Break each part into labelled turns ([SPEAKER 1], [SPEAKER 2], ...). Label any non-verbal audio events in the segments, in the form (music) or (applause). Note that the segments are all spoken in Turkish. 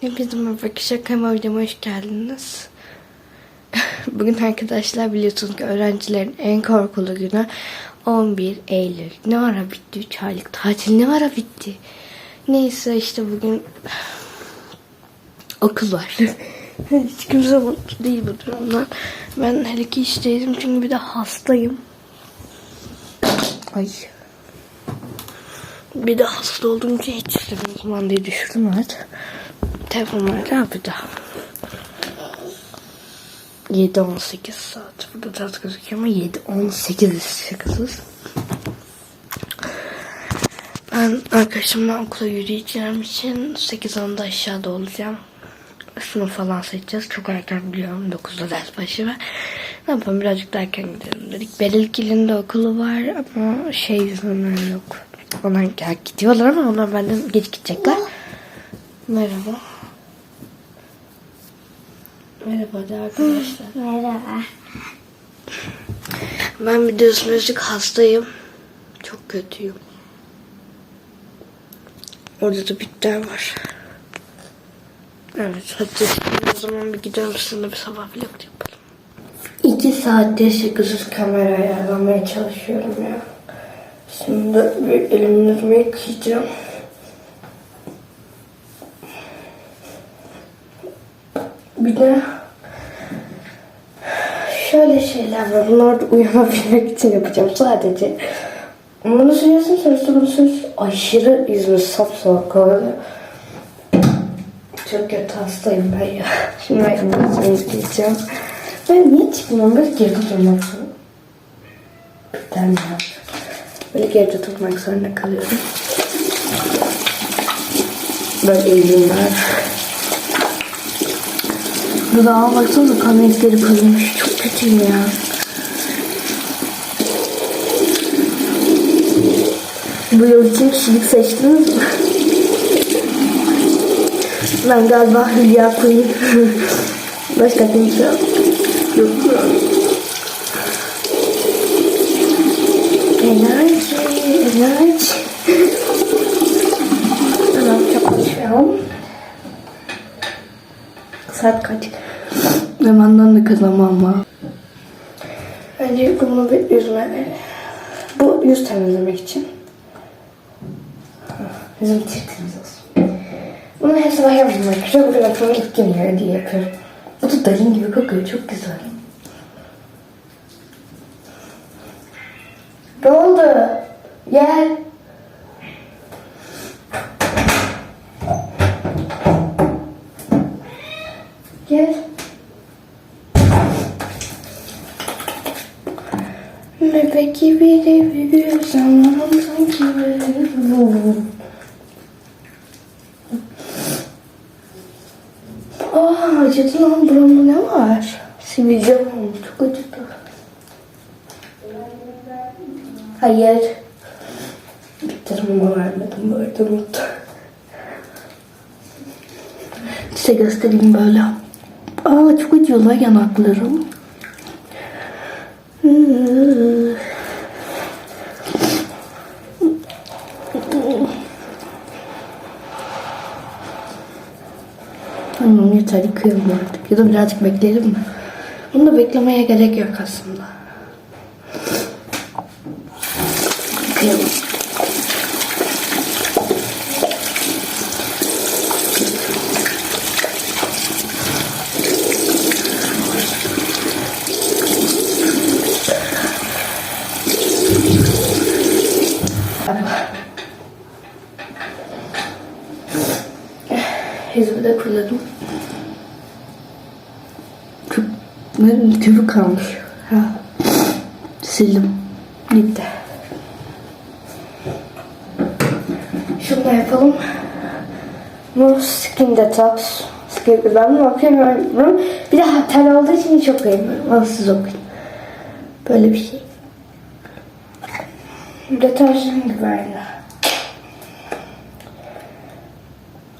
[SPEAKER 1] Hepinize merhaba. Kanalıma videoma hoş geldiniz. (laughs) Bugün arkadaşlar biliyorsunuz ki öğrencilerin en korkulu günü 11 Eylül. Ne ara bitti? 3 aylık tatil ne ara bitti? Neyse işte bugün (sighs) okul var. (laughs) Hiç kimse mutlu değil bu durumdan. Ben hele ki işteydim çünkü bir de hastayım. Ay. Bir de hasta olduğum için hiç istemiyorum zaman diye düşürdüm evet. Telefon var ne yapacağım? 7-18 saat. Burada saat gözüküyor ama 7-18 şakasız. Ben arkadaşımla okula yürüyeceğim için 8-10'da aşağıda olacağım. Sınıf falan seçeceğiz. Çok erken biliyorum. 9'da ders başı ve ne yapalım birazcık da erken gidelim dedik. Berilkil'in de okulu var ama şey yüzünden yok. Onlar gidiyorlar ama onlar benden geç gidecekler. Merhaba. Merhaba de arkadaşlar.
[SPEAKER 2] Merhaba.
[SPEAKER 1] Ben biliyorsunuz birazcık hastayım. Çok kötüyüm. Orada da bitter var. Evet hadi o zaman bir gidelim sizinle bir sabah vlog yapalım. İki saattir şakasız kamera ayarlamaya çalışıyorum ya. Şimdi bir elimi yüzümü yıkayacağım. Bir de şeyler var. Bunları da uyanabilmek için yapacağım sadece. Bunu sürüyorsun, sürüyorsun, bunu sürüyorsun. Aşırı yüzümü sapsarı kalıyor. Çok kötü hastayım ben ya. Şimdi ben yüzümü yıkayacağım. Ben niye çıkmıyorum? Böyle geride durmak zorunda. Ben ya. Böyle geride durmak zorunda kalıyorum. Böyle eğilim var. Dudağıma baksanıza kan izleri kırılmış. Çok kötüyüm ya. Yıl için kişilik seçtiniz mi? Ben galiba Hülya Queen. Başka kimse yok. Yok. Enerji, enerji. Tamam, çok konuşuyorum. Saat kaç? Hemen de kazanmam var. Önce bunu bir yüzme... Bu yüz temizlemek için. Yüzüm tertemiz olsun. Bunu her sabah yapmam arkadaşlar. Bugün aklıma ilk geliyor diye yapıyorum. Bu da dalin gibi kokuyor. Çok güzel. Ne oldu? Gel. Bebek gibi de büyür zamanım sanki. Aa acıdı lan buramda ne var? Sivilcem olmuş çok acıdı. Hayır. Bittirmeme vermedim bu arada unuttum. Size göstereyim böyle. Aa çok acıyorlar yanaklarım. Tamam yeter yıkıyorum artık. Ya da birazcık bekleyelim mi? Bunu da beklemeye gerek yok aslında. Yıkayalım. Yüzümü de kuruladım. Çok ne köpük kalmış. Ha. Sildim. Gitti. Şunu da yapalım. Bu skin detox. Skin, ben bunu okuyamıyorum. Bir de tel olduğu için hiç okuyamıyorum. Al siz okuyun. Böyle bir şey. Deterjan aynı.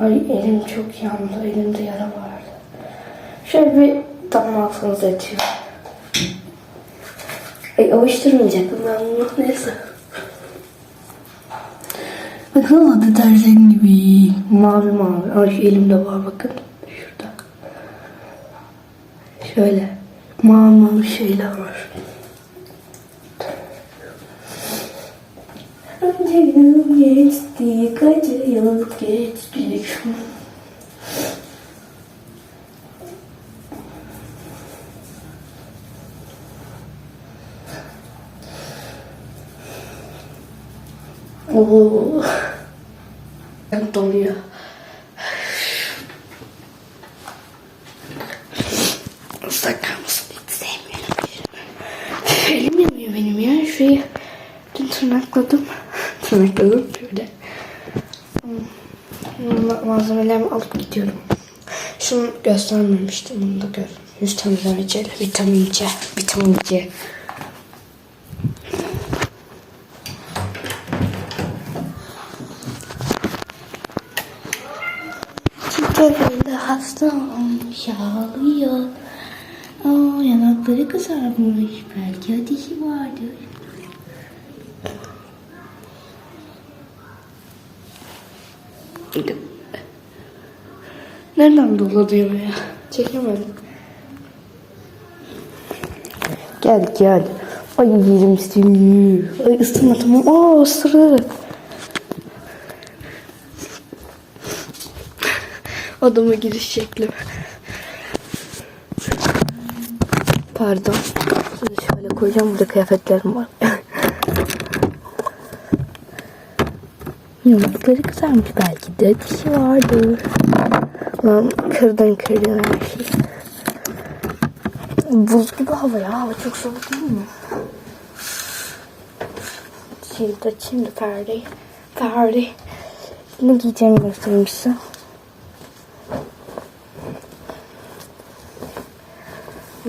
[SPEAKER 1] Ay elim çok yandı. Elimde yara vardı. Şöyle bir damlatsanız yetiyor. Ay avuşturmayacaktım ben bunu. Neyse. Bakın o deterjan gibi. Mavi mavi. Ay şu elimde var bakın. Şurada. Şöyle. Mavi mavi şeyler var. Kaç yıl geçti, kaç yıl geçti. Oo. Islak kalmasını hiç sevmiyorum. Elim yanıyor benim ya. Şurayı dün tırnakladım. tırnakladım. Hmm, ma- Malzemelerimi alıp gidiyorum. Şunu göstermemiştim. Bunu da gör. Yüz temizlemeciyle vitamin C. Vitamin C. Olmuş ağlıyor. Aa, yanakları kızarmış. Belki ateşi vardır. Nereden dolanıyor ya? Çekemedim. Gel gel. Ay yerim seni. Ay ısırma tamam. Aa ısırır. Odama giriş şekli. Pardon. Şimdi şöyle koyacağım. Burada kıyafetlerim var. Yumrukları kızarmış belki de dişi vardır. Lan kırdan kırıyor her şey. Buz gibi hava ya. Hava çok soğuk değil mi? Şimdi açayım da perdeyi. Perde. Ne giyeceğimi göstereyim size.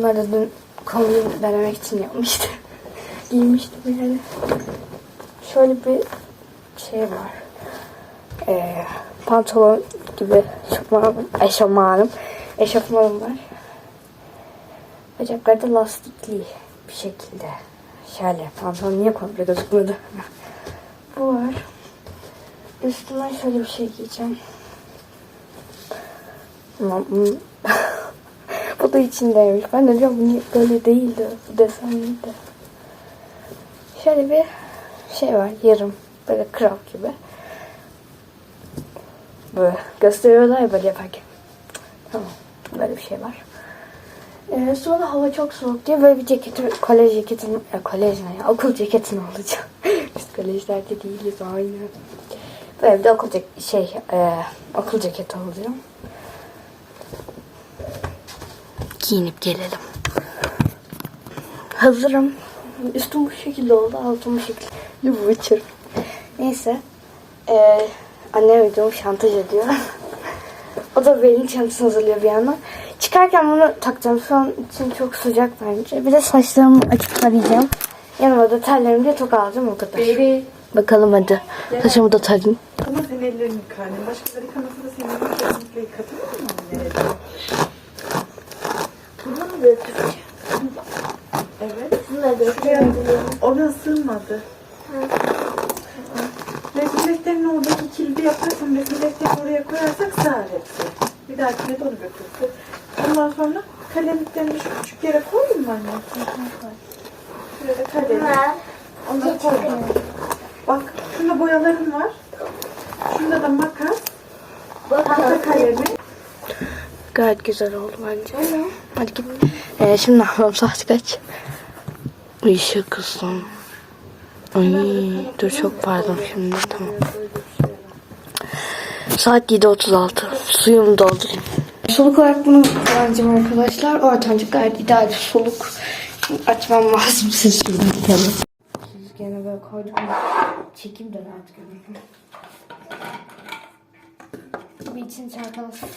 [SPEAKER 1] Bunları da dün kombin denemek için yapmıştım. (laughs) Giymiştim yani. Şöyle bir şey var. Ee, pantolon gibi eşofmanım, eşofmanım, eşofmanım var. Bacakları da lastikli bir şekilde. Şöyle pantolon niye komple gözükmedi? (laughs) Bu var. Üstüne şöyle bir şey giyeceğim. Ama bunu- bu da içindeymiş. Ben de diyorum bu böyle değildi. Bu desenliydi. Şöyle bir şey var yarım. Böyle crop gibi. Böyle gösteriyorlar ya böyle yaparken. Tamam. Böyle bir şey var. Ee, sonra hava çok soğuk diye böyle bir ceketim, kolej ceketim, e, kolej ne ya, okul ceketim alacağım. (laughs) Biz kolejlerde değiliz aynı. Böyle bir de okul cek şey, e, okul ceketi alacağım. Giyinip gelelim. Hazırım. Üstüm bu şekilde oldu, altım bu şekilde. Bu uçur. Neyse. Ee, annem videomu şantaj ediyor. (laughs) o da benim çantasını hazırlıyor bir yandan. Çıkarken bunu takacağım. Şu an için çok sıcak bence. Bir de saçlarımı açıp tarayacağım. Yanıma da terlerimi de tok alacağım o kadar.
[SPEAKER 2] Beri.
[SPEAKER 1] Bakalım hadi. Saçımı da tarayayım.
[SPEAKER 2] Ama sen ellerini yıka annem. Başkaları yıkaması da senin kesinlikle yıkatılır Dökeceğim? Evet. Şuraya ona sığmadı. Resim defterinin oradaki kilidi yaparsın. Resim defterini oraya koyarsak sığar hepsi. Bir dahakine de onu götürsün. Ondan sonra kalemliklerini şu küçük yere koyayım mı anne? Şuraya da kalem. Ondan koy. Bak şunda boyalarım var. Şunda da makas. Tahta kalemi.
[SPEAKER 1] Gayet güzel oldu bence. Hadi git. Ee, şimdi ne yapalım? Saat kaç? Işığı kızım. Ay, dur çok pardon şimdi tamam. Saat 7.36. Suyumu doldurayım. Soluk olarak bunu kullanacağım arkadaşlar. Ortancık gayet ideal bir soluk. Şimdi açmam lazım siz şimdi bakalım. Siz gene böyle koydum. Çekeyim de rahat görün. Bir için çarpalasın.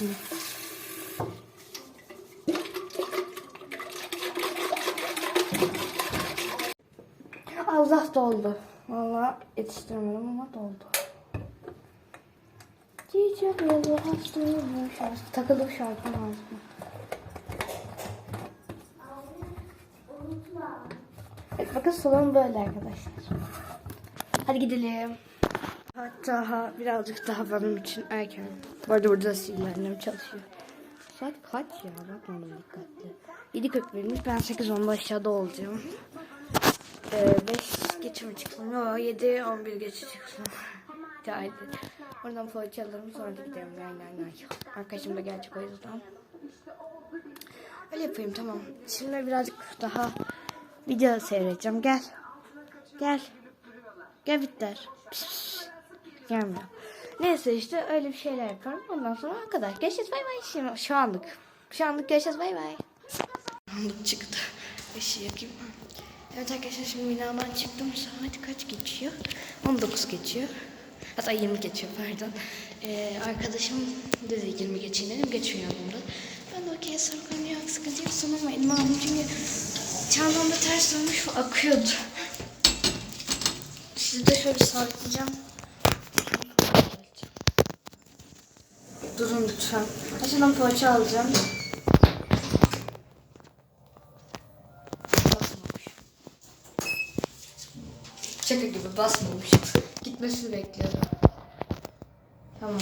[SPEAKER 1] Allah doldu. Valla yetiştiremedim ama doldu. Çiçek yolu hastayım şarkı. Takıldı şarkı ağzıma. Evet bakın salon böyle arkadaşlar. Hadi gidelim. Hatta birazcık daha benim için erken. Bu arada burada Sihirli çalışıyor. Saat kaç ya? Bakmadım dikkatli. 7.41'miş. Ben 8.10'da aşağıda olacağım. Ee, 5 geçe mi çıksam? Yok 7 11 geçe çıksam. Haydi. Oradan poğaça alırım sonra da giderim. Nay nay. Arkadaşım da gelecek o yüzden. Öyle yapayım tamam. Şimdi birazcık daha video seyredeceğim. Gel. Gel. Gel Bitter. Gelmiyor. Neyse işte öyle bir şeyler yaparım. Ondan sonra kadar. Görüşürüz bay bay. Şimdi şu anlık. Şu anlık görüşürüz bay bay. Anlık (laughs) çıktı. Işığı yakayım. Evet arkadaşlar şimdi binadan çıktım. Saat kaç geçiyor? 19 geçiyor. Hatta 20 geçiyor pardon. Ee, arkadaşım dedi 20 geçiyor dedim. Geçmiyor bunda. Ben de okey sorun yok sıkıntı yok sunulmayın. Aldım çünkü çantamda ters dönmüş ve akıyordu. Sizi de şöyle sabitleyeceğim. Durun lütfen. Aşağıdan poğaça alacağım. Şaka gibi basmamış. Gitmesini bekliyorum. Tamam.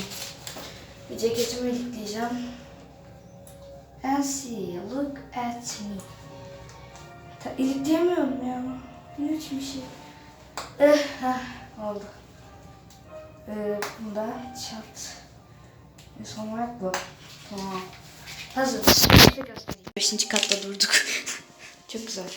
[SPEAKER 1] Bir ceketimi ilikleyeceğim. And see, look at me. Ta, ilikleyemiyorum ya. Ne biçim bir şey. Eh, heh, oldu. Ee, bunda çat. E, son olarak bu. Tamam. Hazır. Beşinci katta durduk. (laughs) Çok güzel.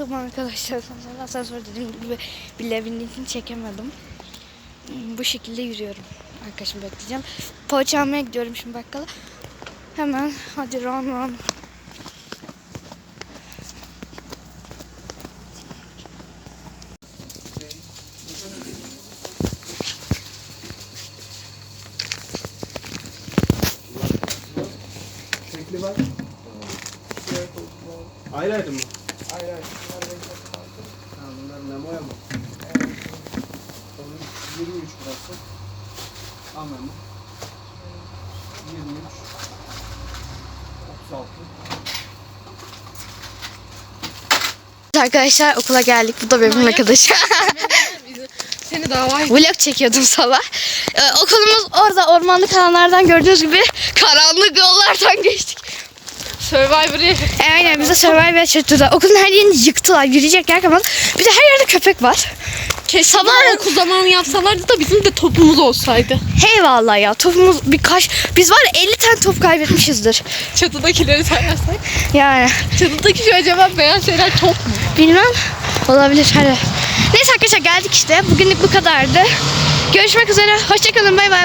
[SPEAKER 1] Bakmayın arkadaşlar. Sonra asansör dediğim gibi bile bindiğim çekemedim. Bu şekilde yürüyorum. Arkadaşımı bekleyeceğim. Poğaça almaya gidiyorum şimdi bakkala. Hemen hadi run run.
[SPEAKER 3] Renkli var. Ayrı ayrı mı?
[SPEAKER 4] Ayrı ayrı. Bunlar renk farklı.
[SPEAKER 3] Ha, bunlar memoya mı? Onun 23 burası. A memo. 23. 36.
[SPEAKER 1] Arkadaşlar okula geldik. Bu da benim arkadaşım. (laughs)
[SPEAKER 4] Seni davaya
[SPEAKER 1] Vlog çekiyordum sabah. Ee, okulumuz orada ormanlık alanlardan gördüğünüz gibi karanlık yollardan geçtik.
[SPEAKER 4] Survivor'ı
[SPEAKER 1] E, aynen bize Survivor çektiler. Okulun her yerini yıktılar. Yürüyecek yer kalmadı. Bir de her yerde köpek var.
[SPEAKER 4] Keşke sabah okul zamanı yapsalardı da bizim de topumuz olsaydı.
[SPEAKER 1] Hey vallahi ya topumuz birkaç... Biz var ya 50 tane top kaybetmişizdir.
[SPEAKER 4] Çatıdakileri sayarsak.
[SPEAKER 1] Yani
[SPEAKER 4] Çatıdaki şu acaba beyaz şeyler top mu?
[SPEAKER 1] bilmem. Olabilir hadi. Neyse arkadaşlar geldik işte. Bugünlük bu kadardı. Görüşmek üzere. Hoşçakalın. Bay bay.